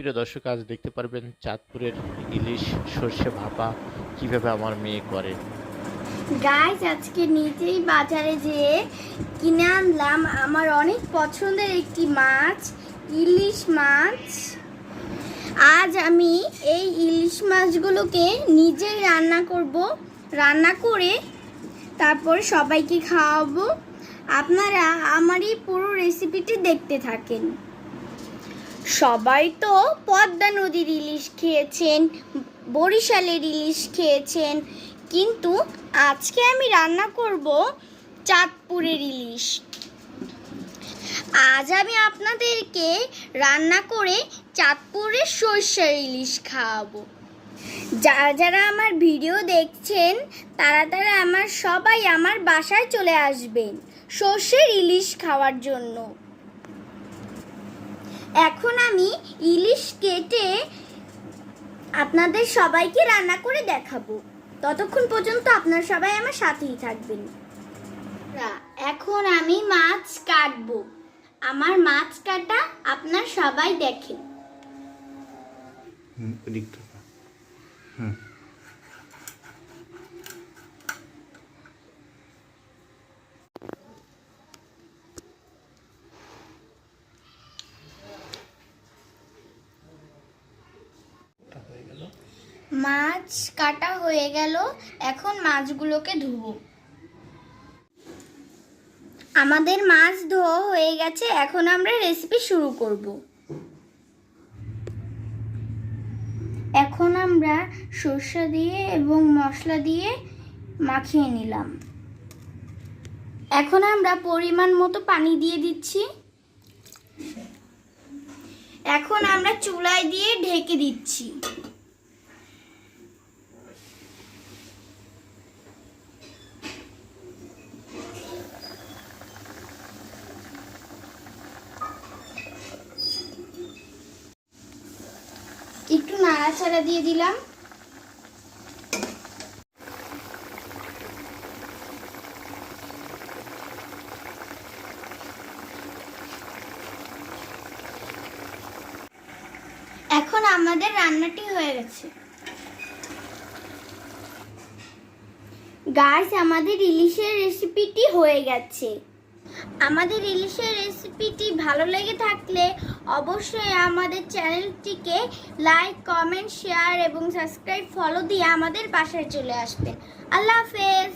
প্রিয় দর্শক, আজ দেখতে পারবেন চাঁদপুরের ইলিশ সর্ষে ভাপা কীভাবে আমার মেয়ে করে। গাইজ আজকে নিজেই বাজারে যেয়ে কিনে আনলাম আমার অনেক পছন্দের একটি মাছ, ইলিশ মাছ। আজ আমি এই ইলিশ মাছগুলোকে নিজেই রান্না করব, রান্না করে তারপর সবাইকে খাওয়াবো। আপনারা আমার এই পুরো রেসিপিটি দেখতে থাকেন। সবাই তো পদ্মা নদীর ইলিশ খেয়েছেন, বরিশালের ইলিশ খেয়েছেন, কিন্তু আজকে আমি রান্না করব চাঁদপুরের ইলিশ। আজ আমি আপনাদেরকে রান্না করে চাঁদপুরের সর্ষের ইলিশ খাওয়াবো। যারা যারা আমার ভিডিও দেখছেন, তারা তারা আমার সবাই আমার বাসায় চলে আসবেন সর্ষের ইলিশ খাওয়ার জন্য। এখন আমি ইলিশ কেটে আপনাদের সবাইকে রান্না করে দেখাবো। ততক্ষণ পর্যন্ত আপনারা সবাই আমার সাথেই থাকবেন। এখন আমি মাছ কাটবো। আমার মাছ কাটা আপনার সবাই দেখেন। হুম, মাছ কাটা হয়ে গেল, এখন মাছগুলোকে ধুবো। আমাদের মাছ ধোয়া হয়ে গেছে, এখন আমরা রেসিপি শুরু করব। এখন আমরা সর্ষে দিয়ে এবং মশলা দিয়ে মাখিয়ে নিলাম। এখন আমরা পরিমাণ মতো পানি দিয়ে দিচ্ছি। এখন আমরা চুলায় দিয়ে ঢেকে দিচ্ছি একটু নাড়াচাড়া দিয়ে দিলাম। এখন আমাদের রান্নাটি হয়ে গেছে। গাইস, আমাদের ইলিশের রেসিপিটি হয়ে গেছে। আমাদের ইলিশের রেসিপিটি ভালো লেগে থাকলে অবশ্যই আমাদের চ্যানেলটিকে লাইক কমেন্ট শেয়ার এবং সাবস্ক্রাইব ফলো দিয়ে আমাদের বাসায় চলে আসবেন আল্লাহ হাফেজ।